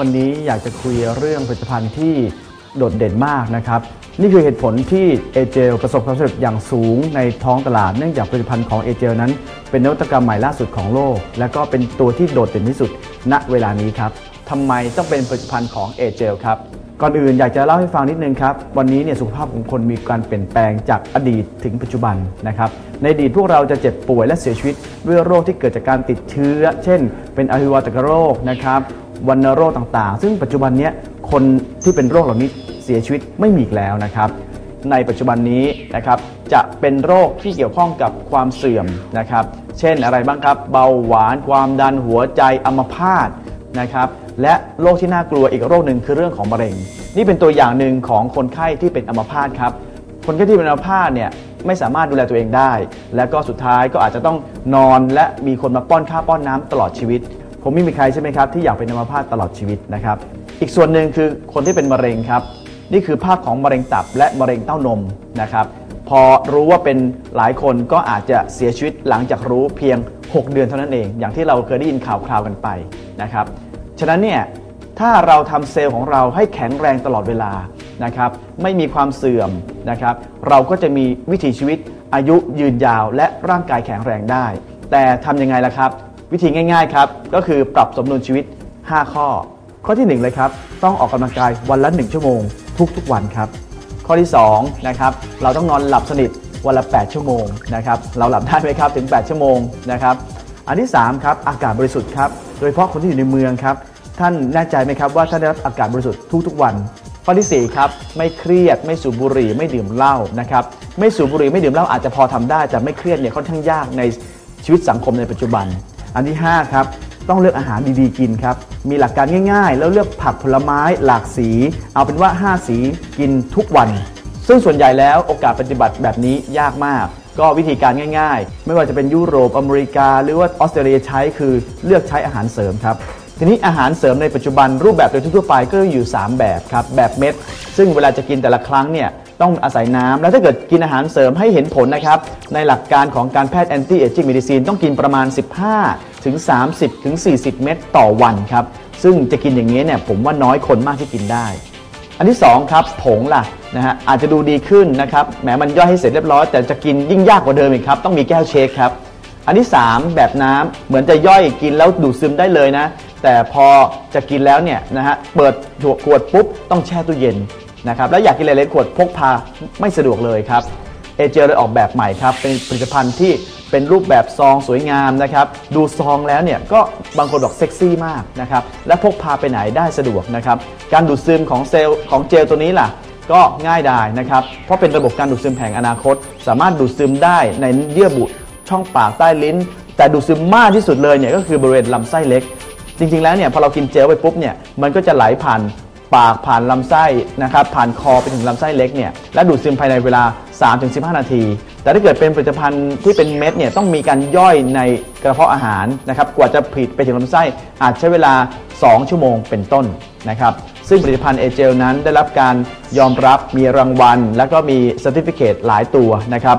วันนี้อยากจะคุยเรื่องผลิตภัณฑ์ที่โดดเด่นมากนะครับ นี่คือเหตุผลที่เอเจลประสบความสำเร็จอย่างสูงในท้องตลาด เนื่องจากผลิตภัณฑ์ของเอเจลนั้น เป็นนวัตกรรมใหม่ล่าสุดของโลก และก็เป็นตัวที่โดดเด่นที่สุดณเวลานี้ครับทำไมต้องเป็นผลิตภัณฑ์ของเอเจลครับก่อนอื่นอยากจะเล่าให้ฟังนิดนึงครับ วันนี้เนี่ยสุขภาพของคนมีการเปลี่ยนแปลงจากอดีตถึงปัจจุบันนะครับ ในอดีตพวกเราจะเจ็บป่วยและเสียชีวิตด้วยโรคที่เกิดจากการติดเชื้อ เช่น เป็นอหิวาตกโรคนะครับวัณโรคต่างๆ ซึ่งปัจจุบันเนี้ยคนที่เป็นโรคเหล่านี้เสียชีวิตไม่มีอีกแล้วนะครับ ในปัจจุบันนี้นะครับจะเป็นโรคที่เกี่ยวข้องกับความเสื่อมนะครับ เช่นอะไรบ้างครับ เบาหวานความดันหัวใจอัมพาตนะครับ และโรคที่น่ากลัวอีกโรคหนึ่งคือเรื่องของมะเร็ง นี่เป็นตัวอย่างหนึ่งของคนไข้ที่เป็นอัมพาตครับ คนไข้ที่เป็นอัมพาตเนี่ยไม่สามารถดูแลตัวเองได้ และก็สุดท้ายก็อาจจะต้องนอนและมีคนมาป้อนข้าวป้อนน้ำตลอดชีวิต ผมไม่มีใครใช่ไหมครับที่อยากเป็นอัมพาตตลอดชีวิตนะครับ อีกส่วนหนึ่งคือคนที่เป็นมะเร็งครับ นี่คือภาพของมะเร็งตับและมะเร็งเต้านมนะครับพอรู้ว่าเป็นหลายคนก็อาจจะเสียชีวิตหลังจากรู้เพียง 6 เดือนเท่านั้นเอง อย่างที่เราเคยได้ยินข่าวคราวกันไปนะครับ ฉะนั้นเนี่ยถ้าเราทำเซลล์ของเราให้แข็งแรงตลอดเวลานะครับ ไม่มีความเสื่อมนะครับ เราก็จะมีวิถีชีวิตอายุยืนยาวและร่างกายแข็งแรงได้ แต่ทำยังไงล่ะครับ วิธีง่ายๆครับ ก็คือปรับสมดุลชีวิต 5 ข้อ ข้อที่ 1 เลยครับ ต้องออกกำลังกายวันละ 1 ชั่วโมง ทุกๆวันครับ ข้อที่2นะครับเราต้องนอนหลับสนิทวันละ 8 ชั่วโมงนะครับเราหลับได้ไหมครับถึง 8 ชั่วโมงนะครับอันที่3ครับอากาศบริสุทธิ์ครับโดยเฉพาะคนที่อยู่ในเมืองครับท่านแน่ใจไหมครับว่าท่านได้รับอากาศบริสุทธิ์ทุกๆวันข้อที่4ครับไม่เครียดไม่สูบบุหรี่ไม่ดื่มเหล้านะครับไม่สูบบุหรี่ไม่ดื่มเหล้าอาจจะพอทำได้ แต่ไม่เครียดเนี่ยค่อนข้างยากในชีวิตสังคมในปัจจุบัน อันที่5ครับต้องเลือกอาหารดีๆกินครับ มีหลักการง่าย ๆ แล้วเลือกผักผลไม้หลากสี เอาเป็นว่า 5 สีกินทุกวัน ซึ่งส่วนใหญ่แล้วโอกาสปฏิบัติแบบนี้ยากมาก ก็วิธีการง่าย ๆ ไม่ว่าจะเป็นยุโรปอเมริกา หรือว่าออสเตรเลียใช้คือเลือกใช้อาหารเสริมครับทีนี้อาหารเสริมในปัจจุบันรูปแบบโดยทั่วไปก็อยู่ 3 แบบครับ แบบเม็ด ซึ่งเวลาจะกินแต่ละครั้งเนี่ย ต้องอาศัยน้ำแล้วถ้าเกิดกินอาหารเสริมให้เห็นผลนะครับ ในหลักการของการแพทย์แอนตี้เอจิ้งเมดิซีนต้องกินประมาณ 15 ถึง 30 ถึง 40 เม็ดต่อวันครับ ซึ่งจะกินอย่างนี้เนี่ยผมว่าน้อยคนมากที่กินได้ อันที่ 2 ครับ ผงล่ะนะฮะอาจจะดูดีขึ้นนะครับแหมมันย่อยให้เสร็จเรียบร้อย แต่จะกินยิ่งยากกว่าเดิมอีกครับ ต้องมีแก้วเชคครับ อันที่ 3 แบบน้ำเหมือนจะย่อยกินแล้วดูดซึมได้เลยนะ แต่พอจะกินแล้วเนี่ยนะฮะเปิดขวดปุ๊บต้องแช่ตู้เย็น นะครับแล้วอยากกินหลายๆขวดพกพาไม่สะดวกเลยครับเอเจลเลยออกแบบใหม่ครับเป็นผลิตภัณฑ์ที่เป็นรูปแบบซองสวยงามนะครับดูซองแล้วเนี่ยก็บางคนบอกเซ็กซี่มากนะครับและพกพาไปไหนได้สะดวกนะครับการดูดซึมของเซลล์ของเจลตัวนี้ล่ะก็ง่ายดายนะครับ เพราะเป็นระบบการดูดซึมแห่งอนาคต สามารถดูดซึมได้ในเยื่อบุช่องปากใต้ลิ้น แต่ดูดซึมมากที่สุดเลยเนี่ยก็คือบริเวณลำไส้เล็ก จริงๆแล้วเนี่ยพอเรากินเจลไปปุ๊บเนี่ยมันก็จะไหลผ่าน ปากผ่านลำไส้นะครับผ่านคอไปถึงลำไส้เล็กเนี่ยและดูดซึมภายในเวลา 3-15 นาที แต่ถ้าเกิดเป็นผลิตภัณฑ์ที่เป็นเม็ดเนี่ยต้องมีการย่อยในกระเพาะอาหารนะครับกว่าจะผลิตไปถึงลำไส้อาจใช้เวลา 2 ชั่วโมงเป็นต้นนะครับซึ่งผลิตภัณฑ์เอเจลนั้นได้รับการยอมรับมีรางวัล และก็มี c e r t i f i c a t e หลายตัวนะครับ